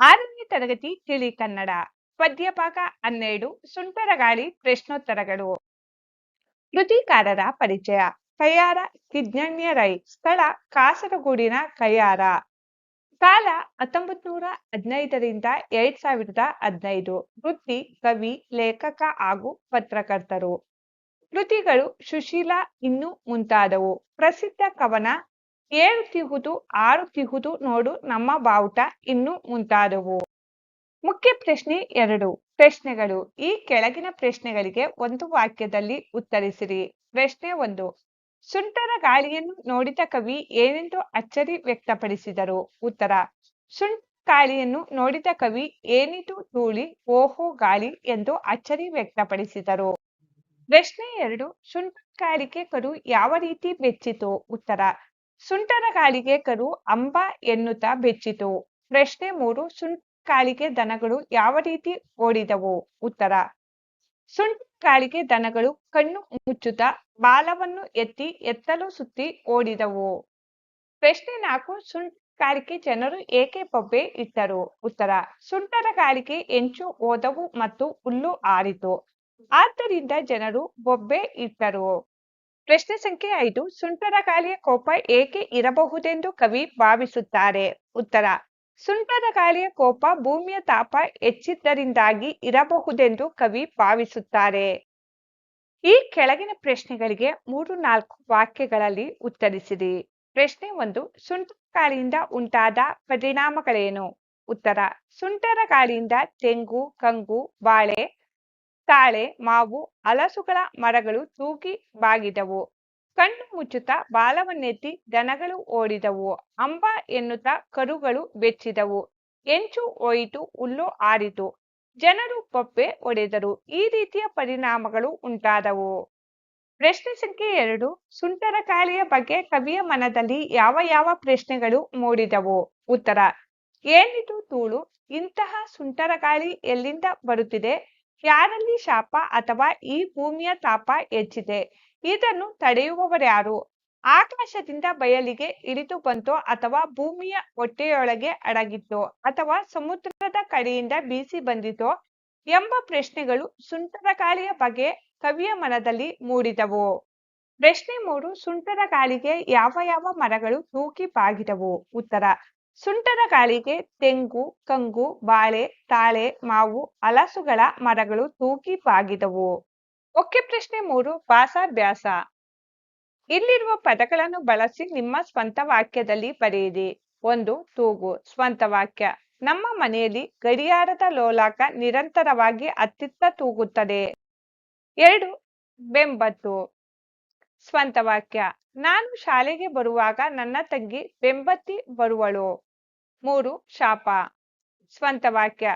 ಆರನೇ ತರಗತಿ ತಿಳಿ ಕನ್ನಡ ಪದ್ಯ ಭಾಗ ಹನ್ನೆರಡು, ಸುಂಟರ ಗಾಳಿ, ಪ್ರಶ್ನೋತ್ತರಗಳು. ಕೃತಿಕಾರರ ಪರಿಚಯ, ಕೈಯಾರ ಕಿಜ್ಞಣ್ಯ ರೈ, ಸ್ಥಳ ಕಾಸರಗೂಡಿನ ಕೈಯಾರ. ಕಾಲ ಹತ್ತೊಂಬತ್ ನೂರ ಹದಿನೈದರಿಂದ ಎರಡ್ ಸಾವಿರದ ಹದಿನೈದು, ವೃತ್ತಿ, ಕವಿ, ಲೇಖಕ ಹಾಗೂ ಪತ್ರಕರ್ತರು. ಕೃತಿಗಳು ಸುಶೀಲ ಇನ್ನು ಮುಂತಾದವು. ಪ್ರಸಿದ್ಧ ಕವನ ಏಳು ತಿಹುದು, ಆರು ತಿಹುದು ನೋಡು ನಮ್ಮ ಬಾವುಟ ಇನ್ನು ಮುಂತಾದವು. ಮುಖ್ಯ ಪ್ರಶ್ನೆ ಎರಡು. ಪ್ರಶ್ನೆಗಳು. ಈ ಕೆಳಗಿನ ಪ್ರಶ್ನೆಗಳಿಗೆ ಒಂದು ವಾಕ್ಯದಲ್ಲಿ ಉತ್ತರಿಸಿರಿ. ಪ್ರಶ್ನೆ ಒಂದು. ಸುಂಟರ ಗಾಳಿಯನ್ನು ನೋಡಿದ ಕವಿ ಏನೆಂದು ಅಚ್ಚರಿ ವ್ಯಕ್ತಪಡಿಸಿದರು? ಉತ್ತರ. ಸುಂಟ ಗಾಳಿಯನ್ನು ನೋಡಿದ ಕವಿ ಏನಿದು ಧೂಳಿ, ಓಹೋ ಗಾಳಿ ಎಂದು ಅಚ್ಚರಿ ವ್ಯಕ್ತಪಡಿಸಿದರು. ಪ್ರಶ್ನೆ ಎರಡು. ಸುಂಟರ ಗಾಳಿಗೆ ಕರು ಯಾವ ರೀತಿ ಬೆಚ್ಚಿತು? ಉತ್ತರ. ಸುಂಟರ ಗಾಳಿಗೆ ಕರು ಅಂಬ ಎನ್ನುತ್ತಾ ಬೆಚ್ಚಿತು. ಪ್ರಶ್ನೆ ಮೂರು ಸುಂಟ ಗಾಳಿಗೆ ದನಗಳು ಯಾವ ರೀತಿ ಓಡಿದವು? ಉತ್ತರ ಸುಂಟ ಗಾಳಿಗೆ ದನಗಳು ಕಣ್ಣು ಮುಚ್ಚುತ್ತಾ ಬಾಲವನ್ನು ಎತ್ತಿ ಎತ್ತಲು ಸುತ್ತಿ ಓಡಿದವು. ಪ್ರಶ್ನೆ ನಾಲ್ಕು ಸುಂಟ ಗಾಳಿಗೆ ಜನರು ಏಕೆ ಬೊಬ್ಬೆ ಇಟ್ಟರು? ಉತ್ತರ ಸುಂಟರ ಗಾಳಿಗೆ ಎಂಚು ಓದವು ಮತ್ತು ಹುಲ್ಲು ಆರಿತು. ಆದ್ದರಿಂದ ಜನರು ಬೊಬ್ಬೆ ಇಟ್ಟರು. ಪ್ರಶ್ನೆ ಸಂಖ್ಯೆ ಐದು, ಸುಂಟರ ಗಾಳಿಯ ಕೋಪ ಏಕೆ ಇರಬಹುದೆಂದು ಕವಿ ಭಾವಿಸುತ್ತಾರೆ. ಉತ್ತರ, ಸುಂಟರ ಗಾಳಿಯ ಕೋಪ ಭೂಮಿಯ ತಾಪ ಹೆಚ್ಚಿದ್ದರಿಂದಾಗಿ ಇರಬಹುದೆಂದು ಕವಿ ಭಾವಿಸುತ್ತಾರೆ. ಈ ಕೆಳಗಿನ ಪ್ರಶ್ನೆಗಳಿಗೆ ಮೂರು ನಾಲ್ಕು ವಾಕ್ಯಗಳಲ್ಲಿ ಉತ್ತರಿಸಿರಿ. ಪ್ರಶ್ನೆ ಒಂದು, ಸುಂಟರ ಗಾಳಿಯಿಂದ ಉಂಟಾದ ಪರಿಣಾಮಗಳೇನು? ಉತ್ತರ, ಸುಂಟರ ಗಾಳಿಯಿಂದ ತೆಂಗು, ಕಂಗು, ಬಾಳೆ ತಾಳೆ, ಮಾವು, ಹಲಸುಗಳ ಮರಗಳು ತೂಗಿ ಬಾಗಿದವು. ಕಣ್ಣು ಮುಚ್ಚುತ್ತಾ ಬಾಲವನ್ನೆತ್ತಿ ದನಗಳು ಓಡಿದವು. ಅಂಬ ಎನ್ನುತ್ತಾ ಕರುಗಳು ಬೆಚ್ಚಿದವು. ಎಂಚು ಒಯಿತು ಹುಲ್ಲು ಆರಿತು. ಜನರು ಪೊಪ್ಪೆ ಒಡೆದರು ಈ ರೀತಿಯ ಪರಿಣಾಮಗಳು ಉಂಟಾದವು. ಪ್ರಶ್ನೆ ಸಂಖ್ಯೆ ಎರಡು, ಸುಂಟರ ಗಾಳಿಯ ಬಗ್ಗೆ ಕವಿಯ ಮನದಲ್ಲಿ ಯಾವ ಯಾವ ಪ್ರಶ್ನೆಗಳು ಮೂಡಿದವು? ಉತ್ತರ, ಏನಿದು ತೂಳು ಇಂತಹ ಸುಂಟರ ಗಾಳಿ ಎಲ್ಲಿಂದ ಬರುತ್ತಿದೆ? ಯಾರಲ್ಲಿ ಶಾಪ ಅಥವಾ ಈ ಭೂಮಿಯ ತಾಪ ಹೆಚ್ಚಿದೆ? ಇದನ್ನು ತಡೆಯುವವರ್ಯಾರು ಆಕಾಶದಿಂದ ಬಯಲಿಗೆ ಇಳಿದು ಬಂತೋ ಅಥವಾ ಭೂಮಿಯ ಹೊಟ್ಟೆಯೊಳಗೆ ಅಡಗಿತ್ತೋ ಅಥವಾ ಸಮುದ್ರದ ಕಡೆಯಿಂದ ಬೀಸಿ ಬಂದಿತೋ ಎಂಬ ಪ್ರಶ್ನೆಗಳು ಸುಂಟರ ಗಾಳಿಯ ಬಗ್ಗೆ ಕವಿಯ ಮನದಲ್ಲಿ ಮೂಡಿದವು. ಪ್ರಶ್ನೆ ಮೂರು ಸುಂಟರ ಗಾಳಿಗೆ ಯಾವ ಯಾವ ಮರಗಳು ತೂಕಿ ಬಾಗಿದವು? ಉತ್ತರ ಸುಂಟರ ಗಾಳಿಗೆ ತೆಂಗು, ಕಂಗು, ಬಾಳೆ, ತಾಳೆ, ಮಾವು, ಹಲಸುಗಳ ಮರಗಳು ತೂಗಿ ಬಾಗಿದವು ಒಕ್ಕೆ ಪ್ರಶ್ನೆ ಮೂರು ಭಾಷಾಭ್ಯಾಸ ಇಲ್ಲಿರುವ ಪದಗಳನ್ನು ಬಳಸಿ ನಿಮ್ಮ ಸ್ವಂತ ವಾಕ್ಯದಲ್ಲಿ ಬರೆಯಿರಿ. ಒಂದು, ತೂಗು. ಸ್ವಂತ ವಾಕ್ಯ. ನಮ್ಮ ಮನೆಯಲ್ಲಿ ಗಡಿಯಾರದ ಲೋಲಾಕ ನಿರಂತರವಾಗಿ ಅತ್ತಿತ್ತ ತೂಗುತ್ತದೆ. ಎರಡು, ಬೆಂಬತ್ತು. ಸ್ವಂತ ವಾಕ್ಯ. ನಾನು ಶಾಲೆಗೆ ಬರುವಾಗ ನನ್ನ ತಂಗಿ ಬೆಂಬತ್ತಿ ಬರುವಳು. ಮೂರು ಶಾಪ, ಸ್ವಂತ ವಾಕ್ಯ.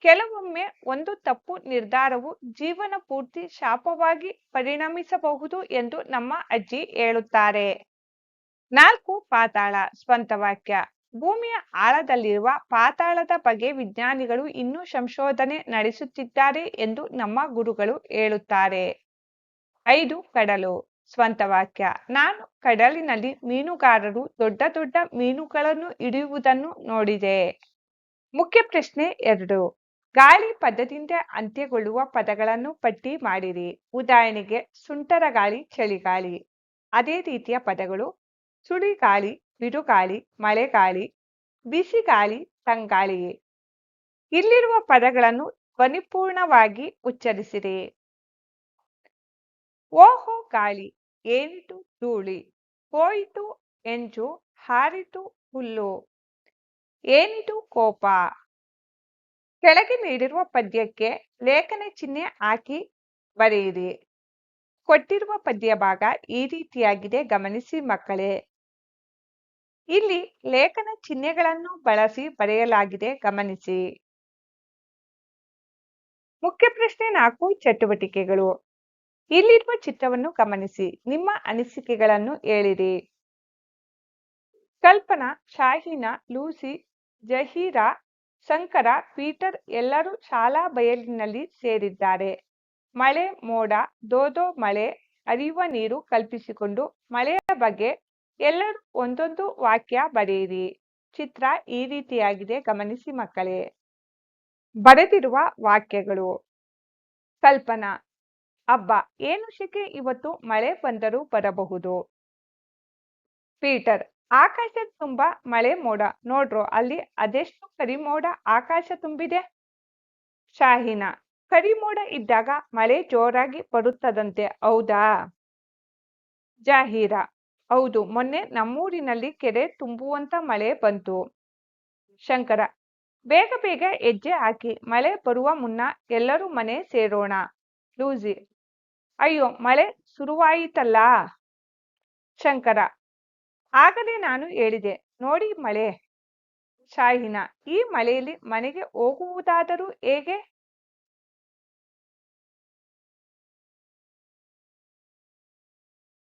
ಕೆಲವೊಮ್ಮೆ ಒಂದು ತಪ್ಪು ನಿರ್ಧಾರವು ಜೀವನ ಪೂರ್ತಿ ಶಾಪವಾಗಿ ಪರಿಣಮಿಸಬಹುದು ಎಂದು ನಮ್ಮ ಅಜ್ಜಿ ಹೇಳುತ್ತಾರೆ. ನಾಲ್ಕು ಪಾತಾಳ, ಸ್ವಂತ ವಾಕ್ಯ. ಭೂಮಿಯ ಆಳದಲ್ಲಿರುವ ಪಾತಾಳದ ಬಗ್ಗೆ ವಿಜ್ಞಾನಿಗಳು ಇನ್ನೂ ಸಂಶೋಧನೆ ನಡೆಸುತ್ತಿದ್ದಾರೆ ಎಂದು ನಮ್ಮ ಗುರುಗಳು ಹೇಳುತ್ತಾರೆ. ಐದು, ಕಡಲು. ಸ್ವಂತ ವಾಕ್ಯ. ನಾನು ಕಡಲಿನಲ್ಲಿ ಮೀನುಗಾರರು ದೊಡ್ಡ ದೊಡ್ಡ ಮೀನುಗಳನ್ನು ಹಿಡಿಯುವುದನ್ನು ನೋಡಿದೆ. ಮುಖ್ಯ ಪ್ರಶ್ನೆ ಎರಡು. ಗಾಳಿ ಪದದಿಂದ ಅಂತ್ಯಗೊಳ್ಳುವ ಪದಗಳನ್ನು ಪಟ್ಟಿ ಮಾಡಿರಿ. ಉದಾಹರಣೆಗೆ ಸುಂಟರ ಗಾಳಿ, ಚಳಿಗಾಳಿ. ಅದೇ ರೀತಿಯ ಪದಗಳು. ಸುಳಿಗಾಳಿ, ಬಿರುಗಾಳಿ, ಮಳೆಗಾಳಿ, ಬಿಸಿಗಾಳಿ, ತಂಗಾಳಿ. ಇಲ್ಲಿರುವ ಪದಗಳನ್ನು ಧ್ವನಿಪೂರ್ಣವಾಗಿ ಉಚ್ಚರಿಸಿರಿ. ಓಹೋ ಗಾಳಿ. ಏನಿತು ಧೂಳಿ ಹೋಯಿತು ಎಂಜು ಹಾರಿತು ಹುಲ್ಲು ಏನಿದು ಕೋಪ. ಕೆಳಗೆ ನೀಡಿರುವ ಪದ್ಯಕ್ಕೆ ಲೇಖನ ಚಿಹ್ನೆ ಹಾಕಿ ಬರೆಯಿರಿ. ಕೊಟ್ಟಿರುವ ಪದ್ಯ ಭಾಗ ಈ ರೀತಿಯಾಗಿದೆ, ಗಮನಿಸಿ ಮಕ್ಕಳೇ. ಇಲ್ಲಿ ಲೇಖನ ಚಿಹ್ನೆಗಳನ್ನು ಬಳಸಿ ಬರೆಯಲಾಗಿದೆ, ಗಮನಿಸಿ. ಮುಖ್ಯ ಪ್ರಶ್ನೆ ನಾಲ್ಕು ಚಟುವಟಿಕೆಗಳು. ಇಲ್ಲಿರುವ ಚಿತ್ರವನ್ನು ಗಮನಿಸಿ. ನಿಮ್ಮ ಅನಿಸಿಕೆಗಳನ್ನು ಹೇಳಿರಿ. ಕಲ್ಪನಾ, ಶಾಹೀನಾ, ಲೂಸಿ, ಜಹೀರಾ, ಶಂಕರ, ಪೀಟರ್ ಎಲ್ಲರೂ ಶಾಲಾ ಬಯಲಿನಲ್ಲಿ ಸೇರಿದ್ದಾರೆ. ಮಳೆ, ಮೋಡ, ದೋದೋ, ಮಳೆ ಹರಿಯುವ ನೀರು ಕಲ್ಪಿಸಿಕೊಂಡು ಮಳೆಯ ಬಗ್ಗೆ ಎಲ್ಲರೂ ಒಂದೊಂದು ವಾಕ್ಯ ಬರೆಯಿರಿ. ಚಿತ್ರ ಈ ರೀತಿಯಾಗಿದೆ, ಗಮನಿಸಿ ಮಕ್ಕಳೇ. ಬರೆದಿರುವ ವಾಕ್ಯಗಳು. ಕಲ್ಪನಾ ಅಬ್ಬ ಏನು ಶಿಕೆ ಇವತ್ತು ಮಳೆ ಬಂದರೂ ಬರಬಹುದು? ಪೀಟರ್ ಆಕಾಶ ತುಂಬಾ ಮಳೆ ಮೋಡ. ನೋಡ್ರೋ, ಅಲ್ಲಿ ಅದೆಷ್ಟು ಕರಿಮೋಡ ಆಕಾಶ ತುಂಬಿದೆ? ಶಾಹಿನ ಕರಿಮೋಡ ಇದ್ದಾಗ ಮಳೆ ಜೋರಾಗಿ ಬರುತ್ತದಂತೆ, ಹೌದಾ? ಜಾಹೀರ, ಹೌದು, ಮೊನ್ನೆ ನಮ್ಮೂರಿನಲ್ಲಿ ಕೆರೆ ತುಂಬುವಂತ ಮಳೆ ಬಂತು. ಶಂಕರ, ಬೇಗ ಬೇಗ ಹೆಜ್ಜೆ ಹಾಕಿ ಮಳೆ ಬರುವ ಮುನ್ನ ಎಲ್ಲರೂ ಮನೆ ಸೇರೋಣ. ಲೂಸಿ ಅಯ್ಯೋ, ಮಳೆ ಶುರುವಾಯಿತಲ್ಲ? ಶಂಕರ, ಆಗಲೇ ನಾನು ಹೇಳಿದೆ, ನೋಡಿ ಮಳೆ. ಶಾಹಿನ, ಈ ಮಳೆಯಲ್ಲಿ ಮನೆಗೆ ಹೋಗುವುದಾದರೂ ಹೇಗೆ?